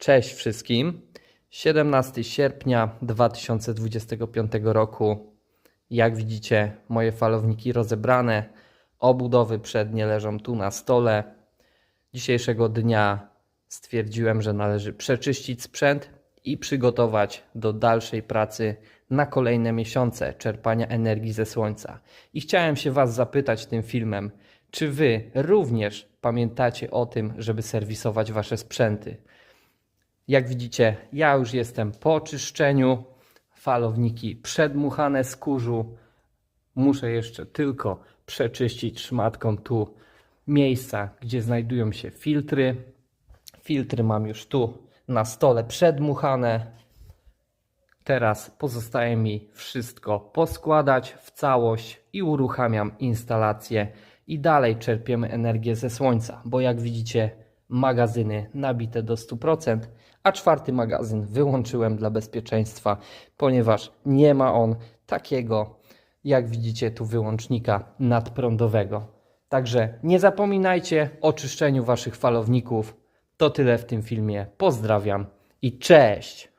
Cześć wszystkim. 17 sierpnia 2025 roku. Jak widzicie, moje falowniki rozebrane, obudowy przednie leżą tu na stole. Dzisiejszego dnia stwierdziłem, że należy przeczyścić sprzęt i przygotować do dalszej pracy na kolejne miesiące czerpania energii ze słońca. I chciałem się Was zapytać tym filmem, czy Wy również pamiętacie o tym, żeby serwisować Wasze sprzęty? Jak widzicie, ja już jestem po czyszczeniu. Falowniki przedmuchane z kurzu. Muszę jeszcze tylko przeczyścić szmatką tu miejsca, gdzie znajdują się filtry. Filtry mam już tu na stole przedmuchane. Teraz pozostaje mi wszystko poskładać w całość i uruchamiam instalację i dalej czerpiemy energię ze słońca, bo jak widzicie magazyny nabite do 100%, a czwarty magazyn wyłączyłem dla bezpieczeństwa, ponieważ nie ma on takiego, jak widzicie tu wyłącznika nadprądowego. Także nie zapominajcie o czyszczeniu waszych falowników. To tyle w tym filmie. Pozdrawiam i cześć!